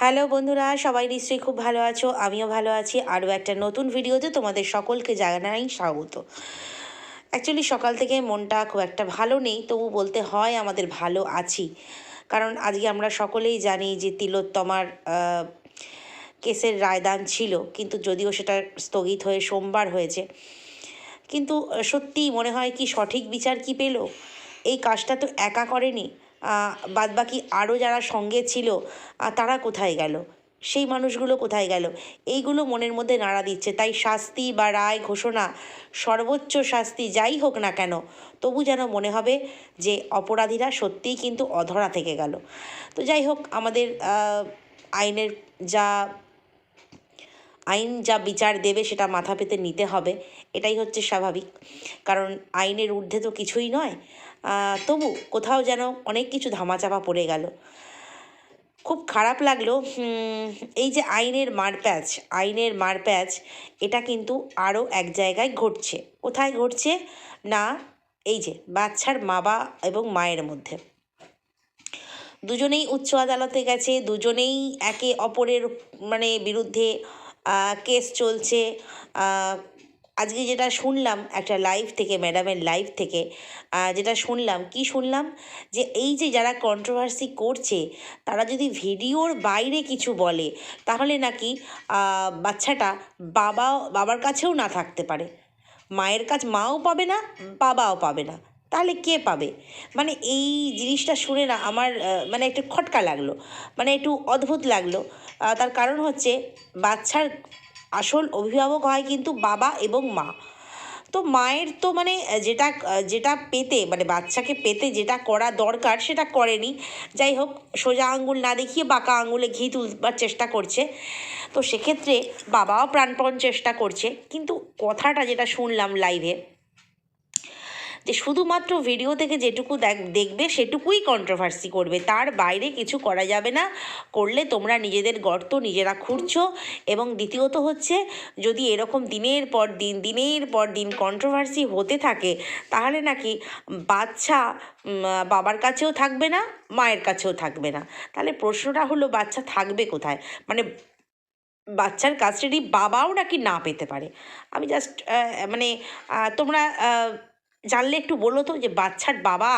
Hello বন্ধুরা, সবাই নিশ্চয়ই খুব ভালো আছো, আমিও ভালো আছি। আরও একটা নতুন ভিডিওতে তোমাদের সকলকে জানাই স্বাগত। অ্যাকচুয়ালি সকাল থেকে মনটা খুব একটা ভালো নেই, তবু বলতে হয় আমাদের ভালো আছি। কারণ আজকে আমরা সকলেই জানি যে তিলোত্তমার কেসের রায়দান ছিল, কিন্তু যদিও সেটা স্থগিত হয়ে সোমবার হয়েছে। কিন্তু সত্যিই মনে হয় কি সঠিক বিচার কি পেল? এই কাজটা তো একা করেনি। বাদ বাকি আরও যারা সঙ্গে ছিল তারা কোথায় গেল? সেই মানুষগুলো কোথায় গেল? এইগুলো মনের মধ্যে নাড়া দিচ্ছে। তাই শাস্তি বা রায় ঘোষণা, সর্বোচ্চ শাস্তি যাই হোক না কেন, তবু যেন মনে হবে যে অপরাধীরা সত্যিই কিন্তু অধরা থেকে গেল। তো যাই হোক, আমাদের আইনের যা, আইন যা বিচার দেবে সেটা মাথা পেতে নিতে হবে। এটাই হচ্ছে স্বাভাবিক। কারণ আইনের ঊর্ধ্বে তো কিছুই নয়। তবু কোথাও যেন অনেক কিছু ধামাচাপা পড়ে গেল। খুব খারাপ লাগল এই যে আইনের মারপ্যাচ আইনের মারপ্যাচ, এটা কিন্তু আরও এক জায়গায় ঘটছে। কোথায় ঘটছে? না, এই যে বাচ্চার বাবা এবং মায়ের মধ্যে। দুজনেই উচ্চ আদালতে গেছে, দুজনেই একে অপরের মানে বিরুদ্ধে কেস চলছে আজকে যেটা শুনলাম একটা লাইভ থেকে ম্যাডামের লাইভ থেকে যেটা শুনলাম, কি শুনলাম? যে এই যে যারা কন্ট্রোভার্সি করছে, তারা যদি ভিডিওর বাইরে কিছু বলে, তাহলে নাকি বাচ্চাটা বাবা, বাবার কাছেও না থাকতে পারে। মায়ের কাছে মাও পাবে না, বাবাও পাবে না। তাহলে কে পাবে? মানে এই জিনিসটা শুনে না আমার মানে একটু খটকা লাগল। মানে একটু অদ্ভুত লাগল। তার কারণ হচ্ছে, বাচ্চার আসল অভিভাবক হয় কিন্তু বাবা এবং মা। তো মায়ের তো মানে যেটা যেটা পেতে মানে বাচ্চাকে পেতে যেটা করা দরকার সেটা করেনি। যাই হোক, সোজা আঙুল না দেখিয়ে বাঁকা আঙুলে ঘি তুলবার চেষ্টা করছে। তো সেক্ষেত্রে বাবাও প্রাণপণ চেষ্টা করছে। কিন্তু কথাটা যেটা শুনলাম লাইভে যে শুধুমাত্র ভিডিও থেকে যেটুকু দেখ- দেখবে সেটুকুই কন্ট্রোভার্সি করবে। তার বাইরে কিছু করা যাবে না। করলে তোমরা নিজেদের গর্ত নিজেরা খুঁড়ছো। এবং দ্বিতীয়ত হচ্ছে, যদি এরকম দিনের পর দিন, দিনের পর দিন কন্ট্রোভার্সি হতে থাকে, তাহলে নাকি বাচ্চা বাবার কাছেও থাকবে না, মায়ের কাছেও থাকবে না। তাহলে প্রশ্নটা হলো, বাচ্চা থাকবে কোথায়? মানে বাচ্চার কাস্টাডি বাবাও নাকি না পেতে পারে? আমি জাস্ট মানে তোমরা জানলে একটু বলো তো যে বাচ্চার বাবা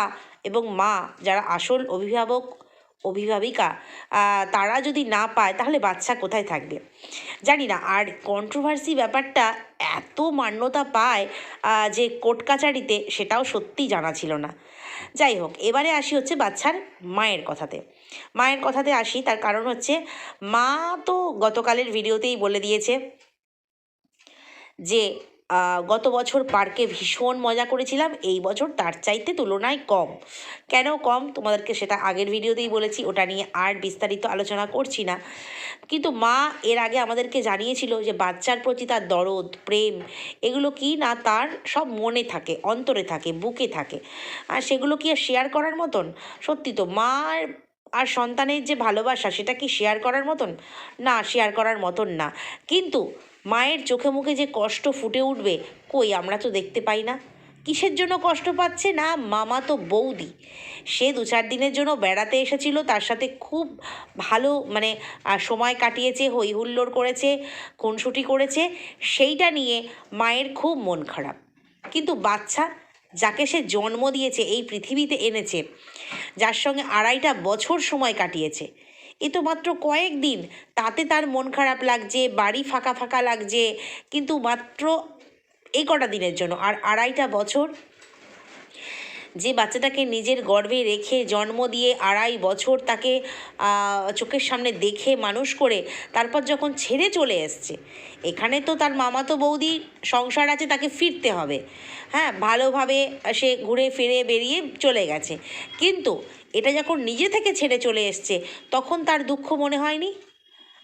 এবং মা যারা আসল অভিভাবক, অভিভাবিকা তারা যদি না পায় তাহলে বাচ্চা কোথায় থাকবে? জানি না, আর কন্ট্রোভার্সি ব্যাপারটা এত মান্যতা পায় যে কোর্ট কাচারিতে সেটাও সত্যি জানা ছিল না। যাই হোক, এবারে আসি হচ্ছে বাচ্চার মায়ের কথাতে। মায়ের কথাতে আসি, তার কারণ হচ্ছে মা তো গতকালের ভিডিওতেই বলে দিয়েছে যে গত বছর পার্কে ভীষণ মজা করেছিলাম। এই বছর তার চাইতে তুলনায় কম। কেন কম? তোমাদেরকে সেটা আগের ভিডিওতেই বলেছি, ওটা নিয়ে আর বিস্তারিত আলোচনা করছি না। কিন্তু মা এর আগে আমাদেরকে জানিয়েছিল যে, বাচ্চার প্রতি তার দরদ, প্রেম, এগুলো কি না তার সব মনে থাকে, অন্তরে থাকে, বুকে থাকে। আর সেগুলো কি আর শেয়ার করার মতন? সত্যি তো, মার আর সন্তানের যে ভালোবাসা, সেটা কি শেয়ার করার মতন? না শেয়ার করার মতন না। কিন্তু মায়ের চোখে মুখে যে কষ্ট ফুটে উঠবে, কই আমরা তো দেখতে পাই না। কিসের জন্য কষ্ট পাচ্ছে না? মামা তো বৌদি। সে দু চার দিনের জন্য বেড়াতে এসেছিল, তার সাথে খুব ভালো মানে সময় কাটিয়েছে হই হুল্লোড় করেছে, খুনসুটি করেছে। সেইটা নিয়ে মায়ের খুব মন খারাপ। কিন্তু বাচ্চা যাকে সে জন্ম দিয়েছে, এই পৃথিবীতে এনেছে, যার সঙ্গে আড়াইটা বছর সময় কাটিয়েছে এ তো মাত্র কয়েকদিন তাতে তার মন খারাপ লাগছে, বাড়ি ফাঁকা ফাঁকা লাগছে, কিন্তু মাত্র এই কটা দিনের জন্য, আর আড়াইটা বছর। যে বাচ্চাটাকে নিজের গর্বে রেখে জন্ম দিয়ে আড়াই বছর তাকে চোখের সামনে দেখে মানুষ করে, তারপর যখন ছেড়ে চলে এসছে, এখানে তো তার মামাতো বৌদি সংসার আছে, তাকে ফিরতে হবে। হ্যাঁ ভালোভাবে সে ঘুরে ফিরে বেরিয়ে চলে গেছে। কিন্তু এটা যখন নিজে থেকে ছেড়ে চলে এসছে, তখন তার দুঃখ মনে হয়নি?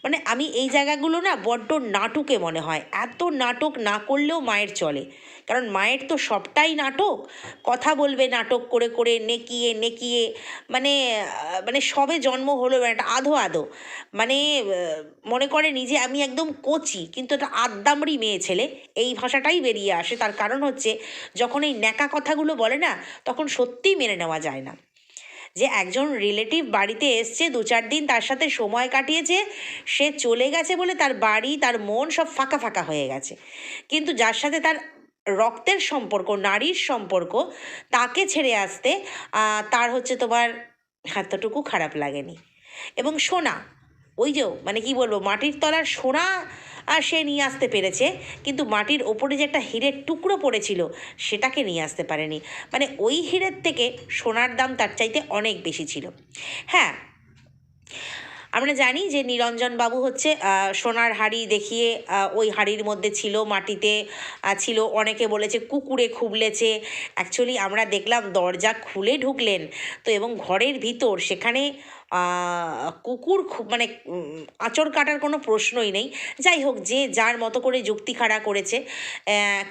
মানে আমি এই জায়গাগুলো না বড্ড নাটকে মনে হয়। এত নাটক না করলেও মায়ের চলে। কারণ মায়ের তো সবটাই নাটক। কথা বলবে নাটক করে করে, নেকিয়ে নেকিয়ে মানে মানে সবে জন্ম হলো একটা আধো আধো। মানে মনে করে নিজে আমি একদম কচি, কিন্তু একটা আদ্দামড়ি মেয়ে ছেলে, এই ভাষাটাই বেরিয়ে আসে। তার কারণ হচ্ছে, যখন এই ন্যাকা কথাগুলো বলে না, তখন সত্যিই মেনে নেওয়া যায় না। যে একজন রিলেটিভ বাড়িতে এসছে, দু চার দিন তার সাথে সময় কাটিয়েছে, সে চলে গেছে বলে তার বাড়ি, তার মন সব ফাঁকা ফাঁকা হয়ে গেছে। কিন্তু যার সাথে তার রক্তের সম্পর্ক, নারীর সম্পর্ক, তাকে ছেড়ে আসতে তার হচ্ছে তোমার এতটুকু খারাপ লাগেনি। এবং সোনা, ওই যে মানে কি বলব, মাটির তলার সোনা আর সে নিয়ে আসতে পেরেছে। কিন্তু মাটির ওপরে যে একটা হীরের টুকরো পড়েছিল, সেটাকে নিয়ে আসতে পারেনি। মানে ওই হীরের থেকে সোনার দাম তার চাইতে অনেক বেশি ছিল। হ্যাঁ আমরা জানি যে নিরঞ্জন বাবু হচ্ছে সোনার হাড়ি দেখিয়ে ওই হাড়ির মধ্যে ছিল, মাটিতে ছিল, অনেকে বলেছে কুকুরে খুবলেছে। অ্যাকচুয়ালি আমরা দেখলাম দরজা খুলে ঢুকলেন। তো এবং ঘরের ভিতর সেখানে কুকুর খুব মানে আঁচড় কাটার কোনো প্রশ্নই নেই। যাই হোক, যে যার মতো করে যুক্তি খাড়া করেছে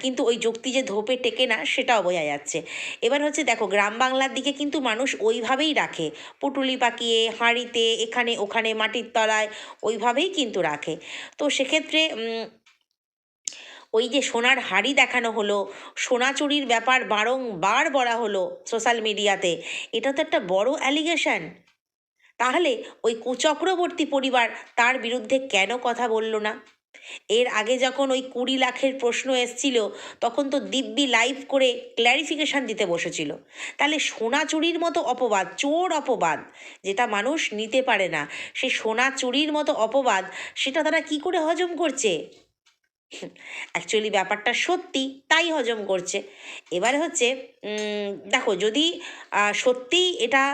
কিন্তু ওই যুক্তি যে ধোপে টেকে না, সেটাও বোঝা যাচ্ছে। এবার হচ্ছে দেখো, গ্রাম বাংলার দিকে কিন্তু মানুষ ওইভাবেই রাখে। পুটুলি পাকিয়ে, হাঁড়িতে, এখানে ওখানে, মাটির তলায়, ওইভাবেই কিন্তু রাখে। তো সেক্ষেত্রে ওই যে সোনার হাড়ি দেখানো হলো, সোনা চুরির ব্যাপার বারংবার বলা হলো সোশ্যাল মিডিয়াতে, এটা তো একটা বড় অ্যালিগেশন। তাহলে ওই কুচক্রবর্তী পরিবার তার বিরুদ্ধে কেন কথা বলল না? এর আগে যখন ওই কুড়ি লাখের প্রশ্ন এসছিল, তখন তো দিব্যি লাইভ করে ক্ল্যারিফিকেশান দিতে বসেছিল। তাহলে সোনা চুরির মতো অপবাদ, চোর অপবাদ যেটা মানুষ নিতে পারে না, সে সোনা চুরির মতো অপবাদ সেটা তারা কি করে হজম করছে? অ্যাকচুয়ালি ব্যাপারটা সত্যি তাই হজম করছে। এবারে হচ্ছে দেখো যদি সত্যিই এটা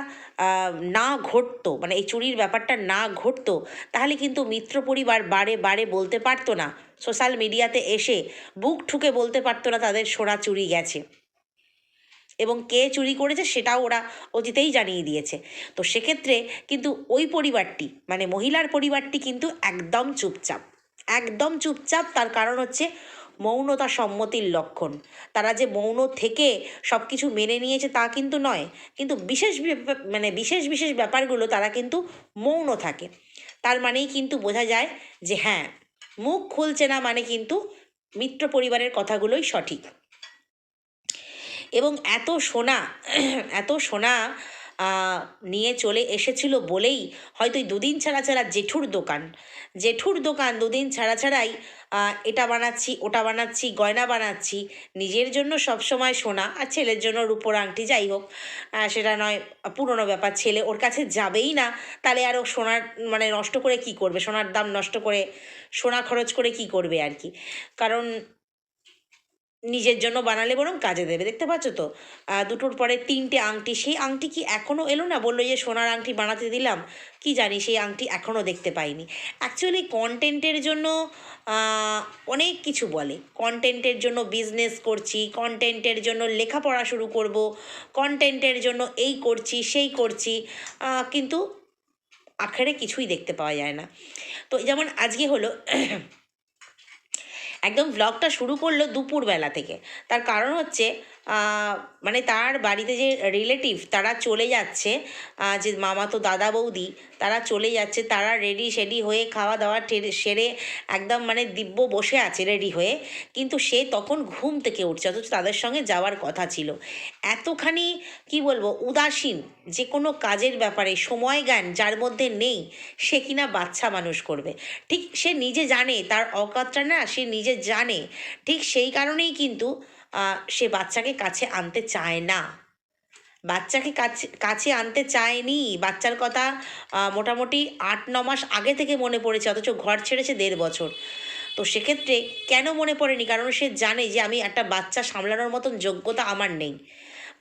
না ঘটতো মানে এই চুরির ব্যাপারটা না ঘটতো, তাহলে কিন্তু মিত্র পরিবার বারে বারে বলতে পারতো না। সোশ্যাল মিডিয়াতে এসে বুক ঠুকে বলতে পারতো না তাদের সোনা চুরি গেছে। এবং কে চুরি করেছে সেটাও ওরা অতীতেই জানিয়ে দিয়েছে। তো সেক্ষেত্রে কিন্তু ওই পরিবারটি মানে মহিলার পরিবারটি কিন্তু একদম চুপচাপ। একদম চুপচাপ, তার কারণ হচ্ছে মৌনতা সম্মতির লক্ষণ। তারা যে মৌন থেকে সব কিছু মেনে নিয়েছে তা কিন্তু নয়, কিন্তু বিশেষ মানে বিশেষ বিশেষ ব্যাপারগুলো তারা কিন্তু মৌন থাকে। তার মানেই কিন্তু বোঝা যায় যে হ্যাঁ মুখ খুলছে না মানে কিন্তু মিত্র পরিবারের কথাগুলোই সঠিক। এবং এত সোনা এত সোনা নিয়ে চলে এসেছিল বলেই হয়তো দুদিন ছাড়া ছাড়া জেঠুর দোকান। জেঠুর দোকান দুদিন ছাড়া ছাড়াই এটা বানাচ্ছি, ওটা বানাচ্ছি, গয়না বানাচ্ছি, নিজের জন্য সবসময় সোনা আর ছেলের জন্য রূপোর আংটি, যাই হোক। সেটা নয়, পুরনো ব্যাপার, ছেলে ওর কাছে যাবেই না, তাহলে আরও সোনার মানে নষ্ট করে কি করবে? সোনার দাম নষ্ট করে, সোনা খরচ করে কি করবে আর কি? কারণ নিজের জন্য বানালে বরং কাজে দেবে, দেখতে পাচ্ছ তো? দুটোর পরে তিনটে আংটি, সেই আংটি কি এখনও এলো না? বলল যে সোনার আংটি বানাতে দিলাম, কি জানি সেই আংটি এখনও দেখতে পাইনি। অ্যাকচুয়ালি কন্টেন্টের জন্য অনেক কিছু বলে। কন্টেন্টের জন্য বিজনেস করছি কন্টেন্টের জন্য লেখাপড়া শুরু করব কন্টেন্টের জন্য এই করছি, সেই করছি কিন্তু আখেরে কিছুই দেখতে পাওয়া যায় না। তো যেমন আজকে হলো একদম ব্লগটা শুরু করল দুপুরবেলা থেকে। তার কারণ হচ্ছে মানে তার বাড়িতে যে রিলেটিভ তারা চলে যাচ্ছে যে মামা তো দাদা বৌদি, তারা চলে যাচ্ছে, তারা রেডি সেডি হয়ে খাওয়া দাওয়া সেরে একদম মানে দিব্য বসে আছে রেডি হয়ে। কিন্তু সে তখন ঘুম থেকে উঠছে, অথচ তাদের সঙ্গে যাওয়ার কথা ছিল। এতখানি, কি বলব, উদাসীন যে কোনো কাজের ব্যাপারে সময় জ্ঞান যার মধ্যে নেই, সে কিনা বাচ্চা মানুষ করবে। ঠিক সে নিজে জানে, তার অকাতটা না সে নিজে জানে। ঠিক সেই কারণেই কিন্তু সে বাচ্চাকে কাছে আনতে চায় না। বাচ্চাকে কাছে কাছে আনতে চায়নি। বাচ্চার কথা মোটামুটি আট, ন মাস আগে থেকে মনে পড়েছে, অথচ ঘর ছেড়েছে দেড় বছর। তো সেক্ষেত্রে কেন মনে পড়েনি? কারণ সে জানে যে আমি একটা বাচ্চা সামলানোর মতন যোগ্যতা আমার নেই।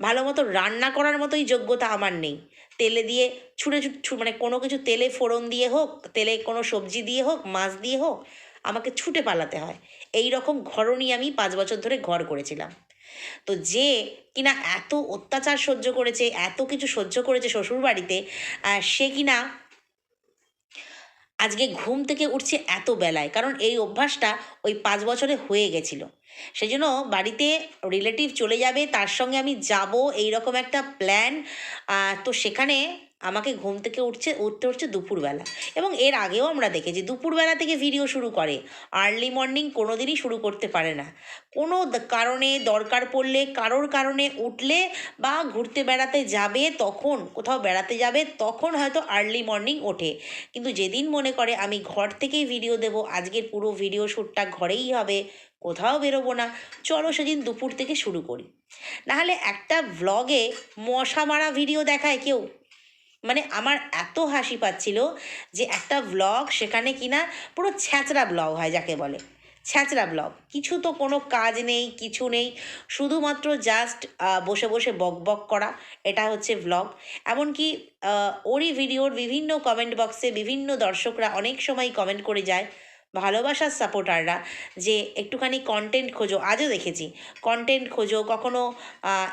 ভালো মতো রান্না করার মতোই যোগ্যতা আমার নেই। তেলে দিয়ে ছুঁড়ে মানে কোনো কিছু তেলে ফোড়ন দিয়ে হোক, তেলে কোনো সবজি দিয়ে হোক, মাছ দিয়ে হোক, আমাকে ছুটে পালাতে হয়। এই রকম ঘরণই আমি পাঁচ বছর ধরে ঘর করেছিলাম। তো যে কিনা এত অত্যাচার সহ্য করেছে, এত কিছু সহ্য করেছে শ্বশুর বাড়িতে সে কিনা আজকে ঘুম থেকে উঠছে এত বেলায়, কারণ এই অভ্যাসটা ওই পাঁচ বছরে হয়ে গেছিল। সেই জন্য বাড়িতে রিলেটিভ চলে যাবে, তার সঙ্গে আমি যাব, এই রকম একটা প্ল্যান তো সেখানে আমাকে ঘুম থেকে উঠছে, উঠতে উঠছে দুপুরবেলা। এবং এর আগেও আমরা দেখেছি, দুপুরবেলা থেকে ভিডিও শুরু করে। আর্লি মর্নিং কোনো দিনই শুরু করতে পারে না। কোনো কারণে দরকার পড়লে, কারোর কারণে উঠলে বা ঘুরতে বেড়াতে যাবে তখন, কোথাও বেড়াতে যাবে তখন হয়তো আর্লি মর্নিং ওঠে। কিন্তু যেদিন মনে করে, আমি ঘর থেকেই ভিডিও দেব, আজকের পুরো ভিডিও শ্যুটটা ঘরেই হবে, কোথাও বেরোবো না, চলো সেদিন দুপুর থেকে শুরু করি। নাহলে একটা ভ্লগে মশা মারা ভিডিও দেখায় কেউ। মানে আমার এত হাসি পাচ্ছিল যে একটা ব্লগ সেখানে কিনা পুরো ছ্যাঁচড়া ব্লগ হয় যাকে বলে। ছ্যাঁচড়া ব্লগ কিছু তো কোনো কাজ নেই, কিছু নেই। শুধুমাত্র জাস্ট বসে বসে বক বক করা, এটা হচ্ছে ব্লগ এমনকি ওরই ভিডিওর বিভিন্ন কমেন্ট বক্সে বিভিন্ন দর্শকরা অনেক সময় কমেন্ট করে যায় ভালোবাসার সাপোর্টাররা যে একটুখানি কন্টেন্ট খোঁজো, আজও দেখেছি। কন্টেন্ট খোঁজো, কখনো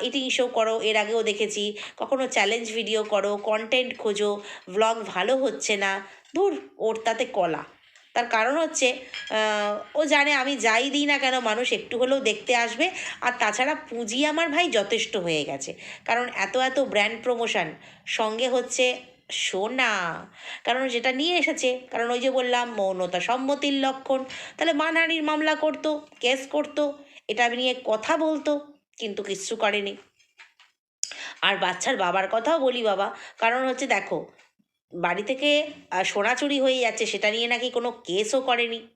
ইটিং শো করো, এর আগেও দেখেছি। কখনো চ্যালেঞ্জ ভিডিও করো কন্টেন্ট খোঁজো ব্লগ ভালো হচ্ছে না, ধুর, ওর তাতে কলা। তার কারণ হচ্ছে ও জানে আমি যাই দিই না কেন, মানুষ একটু হলেও দেখতে আসবে। আর তাছাড়া পুঁজি আমার ভাই যথেষ্ট হয়ে গেছে। কারণ এত এত ব্র্যান্ড প্রমোশন সঙ্গে হচ্ছে সোনা। কারণ যেটা নিয়ে এসেছে, কারণ ওই যে বললাম, মৌনতা সম্মতির লক্ষণ। তাহলে মানহানির মামলা করতো, কেস করতো, এটা নিয়ে কথা বলতো, কিন্তু কিচ্ছু করেনি। আর বাচ্চার বাবার কথাও বলি বাবা, কারণ হচ্ছে দেখো, বাড়ি থেকে সোনা চুরি হয়ে যাচ্ছে, সেটা নিয়ে নাকি কোনো কেসও করেনি।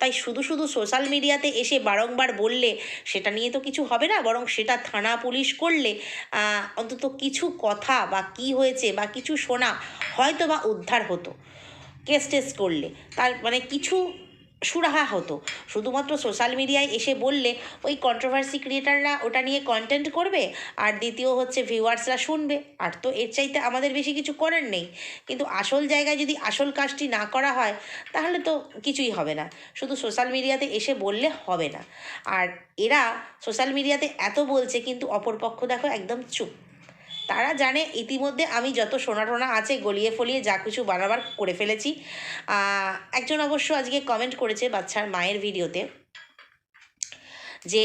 তাই শুধু শুধু সোশ্যাল মিডিয়াতে এসে বারংবার বললে সেটা নিয়ে তো কিছু হবে না, বরং সেটা থানা পুলিশ করলে অন্তত কিছু কথা বা কি হয়েছে বা কিছু শোনা হয়তো বা উদ্ধার হতো। কেস টেস করলে। তার মানে কিছু সুরাহা হতো। শুধুমাত্র সোশ্যাল মিডিয়ায় এসে বললে ওই কন্ট্রোভার্সি ক্রিয়েটাররা ওটা নিয়ে কন্টেন্ট করবে আর দ্বিতীয় হচ্ছে ভিউয়ার্সরা শুনবে। আর তো এর চাইতে আমাদের বেশি কিছু করার নেই। কিন্তু আসল জায়গায় যদি আসল কাজটি না করা হয়, তাহলে তো কিছুই হবে না। শুধু সোশ্যাল মিডিয়াতে এসে বললে হবে না। আর এরা সোশ্যাল মিডিয়াতে এত বলছে, কিন্তু অপরপক্ষ দেখো একদম চুপ। তারা জানে ইতিমধ্যে আমি যত সোনা টোনা আছে গলিয়ে ফলিয়ে যা কিছু বানাবার করে ফেলেছি। একজন অবশ্য আজকে কমেন্ট করেছে বাচ্চার মায়ের ভিডিওতে যে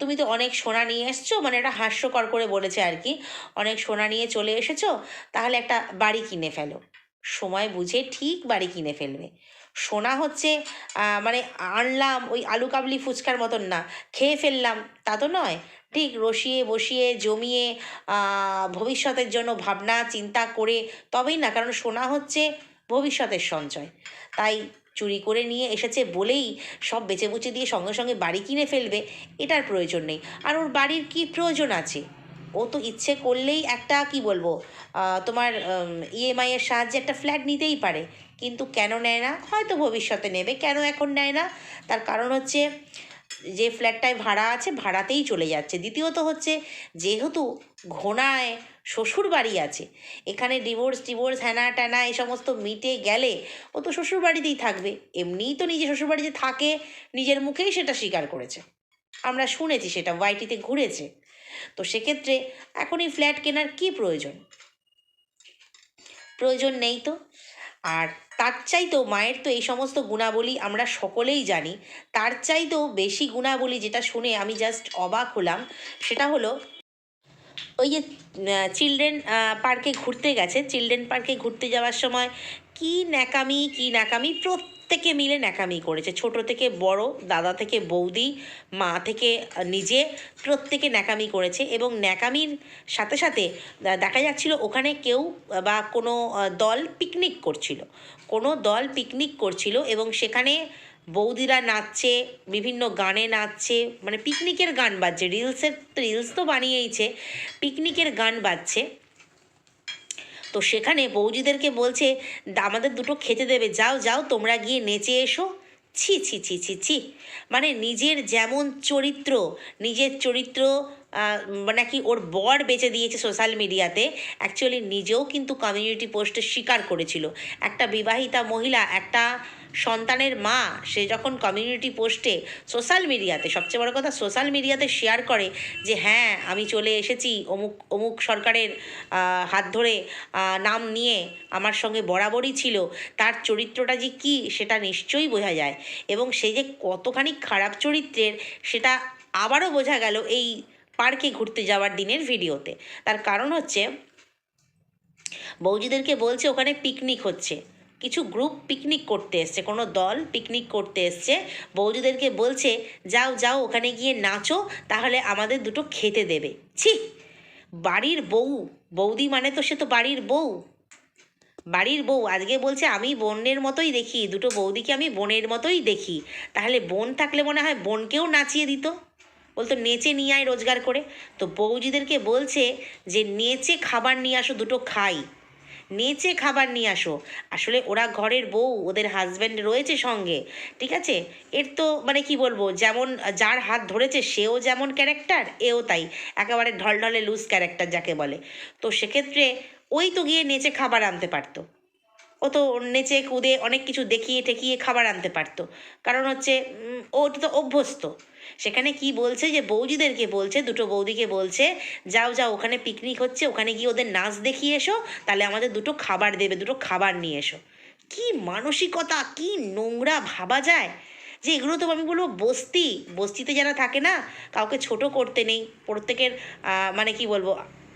তুমি তো অনেক সোনা নিয়ে এসছো মানে এটা হাস্যকর করে বলেছে আর কি অনেক সোনা নিয়ে চলে এসেছ, তাহলে একটা বাড়ি কিনে ফেলো। সময় বুঝে ঠিক বাড়ি কিনে ফেলবে। সোনা হচ্ছে মানে আনলাম, ওই আলু কাবলি ফুচকার মতন না। খেয়ে ফেললাম, তা তো নয়। ঠিক রসিয়ে বসিয়ে জমিয়ে ভবিষ্যতের জন্য ভাবনা, চিন্তা করে তবেই না, কারণ সোনা হচ্ছে ভবিষ্যতের সঞ্চয়। তাই চুরি করে নিয়ে এসেছে বলেই সব বেচে বুচে দিয়ে সঙ্গে সঙ্গে বাড়ি কিনে ফেলবে, এটার প্রয়োজন নেই। আর ওর বাড়ির কি প্রয়োজন আছে? ও তো ইচ্ছে করলেই একটা, কি বলব তোমার ইএমআই এর সাহায্যে একটা ফ্ল্যাট নিতেই পারে। কিন্তু কেন নেয় না? হয়তো ভবিষ্যতে নেবে, কেন এখন নেয় না? তার কারণ হচ্ছে যে ফ্ল্যাটটায় ভাড়া আছে ভাড়াতেই চলে যাচ্ছে। দ্বিতীয়ত হচ্ছে, যেহেতু ঘোনায় শ্বশুর বাড়ি আছে, এখানে ডিভোর্স টিভোর্স হ্যানা ট্যানা এই সমস্ত মিটে গেলে ও তো শ্বশুর বাড়িতেই থাকবে। এমনিই তো নিজে শ্বশুর বাড়িতে থাকে, নিজের মুখেই সেটা স্বীকার করেছে। আমরা শুনেছি সেটা, ওয়াইটিতে ঘুরেছে। তো সেক্ষেত্রে এখন এই ফ্ল্যাট কেনার কি প্রয়োজন? প্রয়োজন নেই তো। আর তার চাইতেও মায়ের তো এই সমস্ত গুণাবলী আমরা সকলেই জানি, তার চাইতেও বেশি গুণাবলী যেটা শুনে আমি জাস্ট অবাক হলাম, সেটা হলো ওই যে চিলড্রেন পার্কে ঘুরতে গেছে চিলড্রেন পার্কে ঘুরতে যাওয়ার সময় কি ন্যাকামি কি ন্যাকামি প্রত্যেকে মিলে ন্যাকামি করেছে। ছোট থেকে বড়, দাদা থেকে বৌদি, মা থেকে নিজে প্রত্যেকে ন্যাকামি করেছে এবং ন্যাকামির সাথে সাথে দেখা যাচ্ছিল ওখানে কেউ বা কোনো দল পিকনিক করছিল। কোনো দল পিকনিক করছিল এবং সেখানে বৌদিরা নাচছে, বিভিন্ন গানে নাচছে মানে পিকনিকের গান বাজছে। রিলসের রিলস তো বানিয়েইছে। পিকনিকের গান বাজছে। তো সেখানে বৌজিদেরকে বলছে "দা- আমাদের দুটো খেতে দেবে, যাও যাও, তোমরা গিয়ে নেচে এসো। ছি ছি ছি ছি ছি। মানে নিজের যেমন চরিত্র, নিজের চরিত্র মানে কি ওর বর বেঁচে দিয়েছে সোশ্যাল মিডিয়াতে অ্যাকচুয়ালি নিজেও কিন্তু কমিউনিটি পোস্টে স্বীকার করেছিল। একটা বিবাহিতা মহিলা, একটা সন্তানের মা, সে যখন কমিউনিটি পোস্টে সোশ্যাল মিডিয়াতে সবচেয়ে বড় কথা সোশ্যাল মিডিয়াতে শেয়ার করে যে হ্যাঁ আমি চলে এসেছি, অমুক অমুক সরকারের হাত ধরে নাম নিয়ে আমার সঙ্গে বরাবরই ছিল, তার চরিত্রটা যে কী, সেটা নিশ্চয়ই বোঝা যায়। এবং সে যে কতখানি খারাপ চরিত্রের, সেটা আবারও বোঝা গেল এই পার্কে ঘুরতে যাওয়ার দিনের ভিডিওতে। তার কারণ হচ্ছে বৌজিদেরকে বলছে, ওখানে পিকনিক হচ্ছে। কিছু গ্রুপ পিকনিক করতে এসছে, কোনো দল পিকনিক করতে এসছে। বৌদিদেরকে বলছে, যাও যাও, ওখানে গিয়ে নাচো, তাহলে আমাদের দুটো খেতে দেবে। ছি, বাড়ির বউ, বৌদি মানে তো সে তো বাড়ির বউ। বাড়ির বউ, আজকে বলছে, আমি বোনের মতোই দেখি, দুটো বৌদিকে আমি বোনের মতোই দেখি। তাহলে বোন থাকলে মনে হয় বোনকেও নাচিয়ে দিত। বলতো, নেচে নিয়ে আয় রোজগার করে। তো বৌজিদেরকে বলছে যে, নেচে খাবার নিয়ে আসো, দুটো খাই। নেচে খাবার নিয়ে আসো। আসলে ওরা ঘরের বউ, ওদের হাজব্যান্ড রয়েছে সঙ্গে, ঠিক আছে? এর তো মানে কি বলব, যেমন যার হাত ধরেছে সেও যেমন ক্যারেক্টার এও তাই। একেবারে ঢলঢলে লুজ ক্যারেক্টার যাকে বলে। তো সেক্ষেত্রে ওই তো গিয়ে নেচে খাবার আনতে পারতো। ও তো নেচে কুদে অনেক কিছু দেখিয়ে ঠেকিয়ে খাবার আনতে পারতো। কারণ হচ্ছে ও তো অভ্যস্ত। সেখানে কি বলছে যে, বৌদিদেরকে বলছে, দুটো বৌদিকে বলছে, যাও যাও, ওখানে পিকনিক হচ্ছে, ওখানে গিয়ে ওদের নাচ দেখিয়ে এসো, তাহলে আমাদের দুটো খাবার দেবে, দুটো খাবার নিয়ে এসো। কি মানসিকতা, কি নোংরা ভাবা যায়। যে এগুলো তো আমি বলব বস্তি, বস্তিতে যারা থাকে না, কাউকে ছোট করতে নেই। প্রত্যেকের মানে কি বলব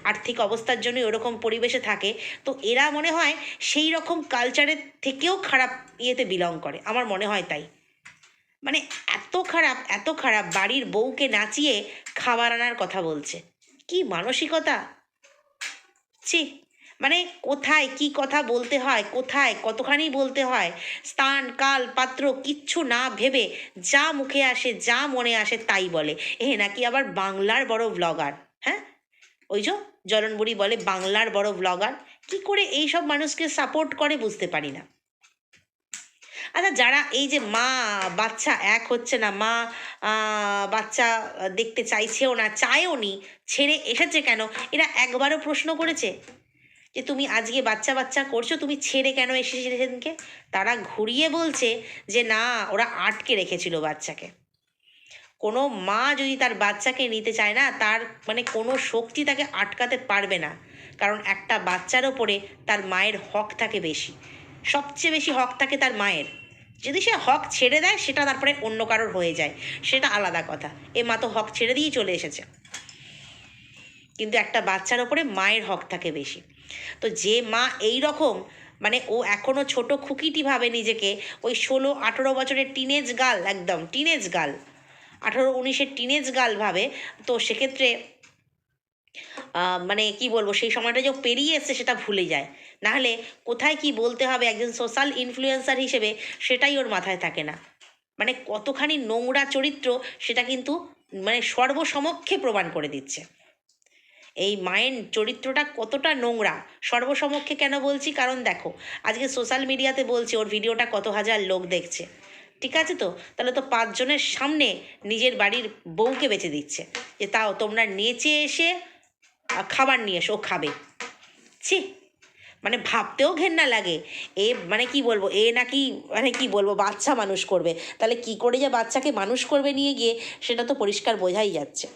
আর্থিক অবস্থার জন্য ওরকম পরিবেশে থাকে, তো এরা মনে হয় সেই রকম কালচারের থেকেও খারাপ ইয়েতে বিলং করে। আমার মনে হয় তাই। মানে এত খারাপ এত খারাপ, বাড়ির বউকে নাচিয়ে খাবার আনার কথা বলছে। কি মানসিকতা? ছি মানে কোথায় কি কথা বলতে হয়, কোথায় কতখানি বলতে হয়, স্থান, কাল, পাত্র কিচ্ছু না ভেবে যা মুখে আসে, যা মনে আসে তাই বলে। এ নাকি আবার বাংলার বড় ব্লগার হ্যাঁ? ওই যে জলনবুড়ি বলে বাংলার বড় ব্লগার কি করে এই সব মানুষকে সাপোর্ট করে বুঝতে পারি না। আচ্ছা যারা এই যে মা, বাচ্চা এক হচ্ছে না, মা বাচ্চা দেখতে চাইছেও না, চায়ও নি, ছেড়ে এসেছে কেন? এরা একবারও প্রশ্ন করেছে যে তুমি আজকে বাচ্চা বাচ্চা করছ, তুমি ছেড়ে কেন এসেছিলে সেদিনকে? তারা ঘুরিয়ে বলছে যে না, ওরা আটকে রেখেছিল বাচ্চাকে। কোনো মা যদি তার বাচ্চাকে নিতে চায় না, তার মানে কোনো শক্তি তাকে আটকাতে পারবে না। কারণ একটা বাচ্চার ওপরে তার মায়ের হক থাকে বেশি। সবচেয়ে বেশি হক থাকে তার মায়ের। যদি সে হক ছেড়ে দেয়, সেটা তারপরে অন্য কারোর হয়ে যায়। সেটা আলাদা কথা। এ মা তো হক ছেড়ে দিয়েই চলে এসেছে। কিন্তু একটা বাচ্চার ওপরে মায়ের হক থাকে বেশি। তো যে মা এই রকম মানে ও এখনও ছোট খুকিটি ভাবে নিজেকে ওই ষোলো আঠেরো বছরের টিনেজ গাল একদম টিনেজ গাল আঠারো উনিশের টিনেজ গাল ভাবে, তো সেক্ষেত্রে মানে কি বলব, সেই সময়টা যে পেরিয়ে এসছে সেটা ভুলে যায়। নাহলে কোথায় কি বলতে হবে একজন সোশ্যাল ইনফ্লুয়েন্সার হিসেবে, সেটাই ওর মাথায় থাকে না। মানে কতখানি নোংরা চরিত্র, সেটা কিন্তু মানে সর্বসমক্ষে প্রমাণ করে দিচ্ছে। এই মায়ের চরিত্রটা কতটা নোংরা, সর্বসমক্ষে কেন বলছি? কারণ দেখো, আজকে সোশ্যাল মিডিয়াতে বলছে, ওর ভিডিওটা কত হাজার লোক দেখছে। ঠিক আছে তো? তাহলে তো পাঁচজনের সামনে নিজের বাড়ির বউকে বেঁচে দিচ্ছে। যে তাও তোমরা নেচে এসে খাবার নিয়ে এসো, ও খাবে। ছি মানে ভাবতেও ঘেন্না লাগে। এ মানে কি বলব, এ নাকি মানে কি বলব, বাচ্চা মানুষ করবে। তাহলে কি করে যে বাচ্চাকে মানুষ করবে নিয়ে গিয়ে, সেটা তো পরিষ্কার বোঝাই যাচ্ছে।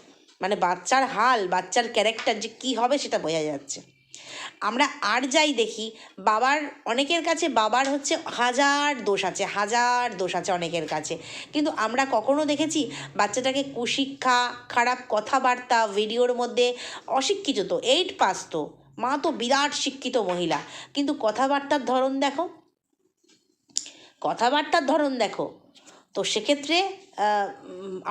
মানে বাচ্চার হাল, বাচ্চার ক্যারেক্টার যে কী হবে সেটা বোঝা যাচ্ছে। আমরা আর যাই দেখি, বাবার, অনেকের কাছে বাবার হচ্ছে হাজার দোষ আছে, হাজার দোষ আছে অনেকের কাছে। কিন্তু আমরা কখনো দেখেছি বাচ্চাটাকে কুশিক্ষা, খারাপ কথাবার্তা, ভিডিওর মধ্যে অশিক্ষিত তো এইট পাস তো। মা তো বিরাট শিক্ষিত মহিলা। কিন্তু কথাবার্তার ধরন দেখো। কথাবার্তার ধরন দেখো। তো সেক্ষেত্রে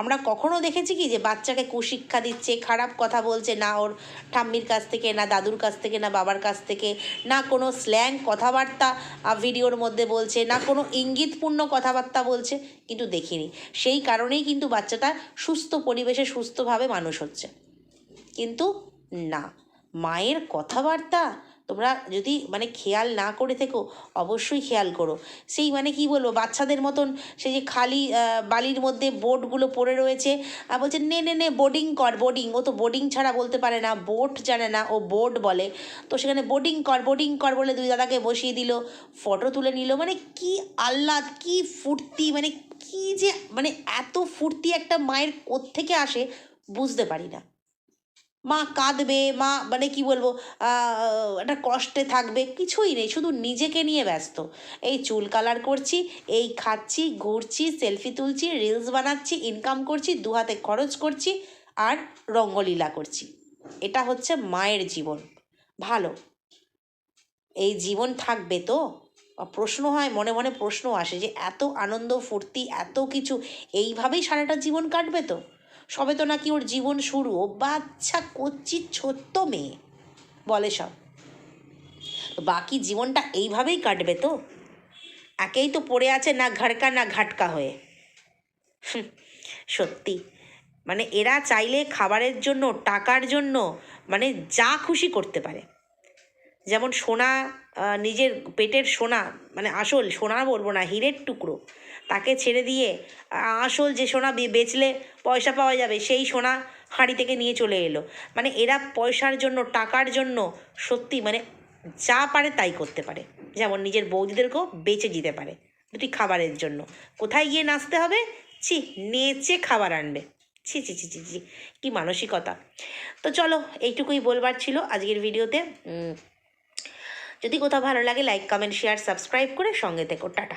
আমরা কখনো দেখেছি কি যে বাচ্চাকে কুশিক্ষা দিচ্ছে, খারাপ কথা বলছে, না ওর ঠাম্মির কাছ থেকে, না দাদুর কাছ থেকে, না বাবার কাছ থেকে, না কোনো স্ল্যাং কথাবার্তা ভিডিওর মধ্যে বলছে, না কোনো ইঙ্গিতপূর্ণ কথাবার্তা বলছে, কিন্তু দেখিনি। সেই কারণেই কিন্তু বাচ্চাটা সুস্থ পরিবেশে সুস্থভাবে মানুষ হচ্ছে। কিন্তু না, মায়ের কথাবার্তা তোমরা যদি মানে খেয়াল না করে থেকো, অবশ্যই খেয়াল করো। সেই মানে কি বলব, বাচ্চাদের মতন সেই যে খালি বালির মধ্যে বোটগুলো পড়ে রয়েছে। আর বলছে, নে নে নে বোর্ডিং কর বোর্ডিং ও তো বোর্ডিং ছাড়া বলতে পারে না বোট জানে না, ও বোর্ড বলে। তো সেখানে বোর্ডিং কর বোর্ডিং কর বলে দুই দাদাকে বসিয়ে দিল ফটো তুলে নিল। মানে কি আহ্লাদ, কি ফুর্তি মানে কি যে মানে এত ফুর্তি একটা মায়ের কোত্থেকে আসে, বুঝতে পারি না। মা কাঁদবে, মা মানে কি বলব একটা কষ্টে থাকবে, কিছুই নেই, শুধু নিজেকে নিয়ে ব্যস্ত। এই চুল কালার করছি, এই খাচ্ছি, ঘুরছি, সেলফি তুলছি, রিলস বানাচ্ছি ইনকাম করছি দু হাতে খরচ করছি আর রঙ্গলীলা করছি। এটা হচ্ছে মায়ের জীবন। ভালো। এই জীবন থাকবে তো? প্রশ্ন হয়, মনে মনে প্রশ্ন আসে যে এত আনন্দ ফুর্তি, এত কিছু, এইভাবেই সারাটা জীবন কাটবে তো? সবে তো নাকি ওর জীবন শুরু, ও বাচ্চা কচ্ছি ছোট্ট মেয়ে, বলে সব। বাকি জীবনটা এইভাবেই কাটবে তো? একেই তো পড়ে আছে না ঘাড়কা না ঘাটকা হয়ে। সত্যি। মানে এরা চাইলে খাবারের জন্য, টাকার জন্য মানে যা খুশি করতে পারে। যেমন সোনা নিজের পেটের সোনা মানে আসল সোনা বলব না, হীরের টুকরো। তাকে ছেড়ে দিয়ে আসল যে সোনা বেচলে পয়সা পাওয়া যাবে, সেই সোনা হাঁড়ি থেকে নিয়ে চলে এলো। মানে এরা পয়সার জন্য, টাকার জন্য সত্যি মানে যা পারে তাই করতে পারে। যেমন নিজের বৌদিদেরকেও বেঁচে দিতে পারে দুটি খাবারের জন্য। কোথায় গিয়ে নাচতে হবে? ছি, নেচে খাবার আনবে। ছি ছি ছি ছি ছি, কী মানসিকতা। তো চলো, এইটুকুই বলবার ছিল আজকের ভিডিওতে। যদি কোথাও ভালো লাগে লাইক কমেন্ট শেয়ার সাবস্ক্রাইব করে সঙ্গে থেকো। টাটা।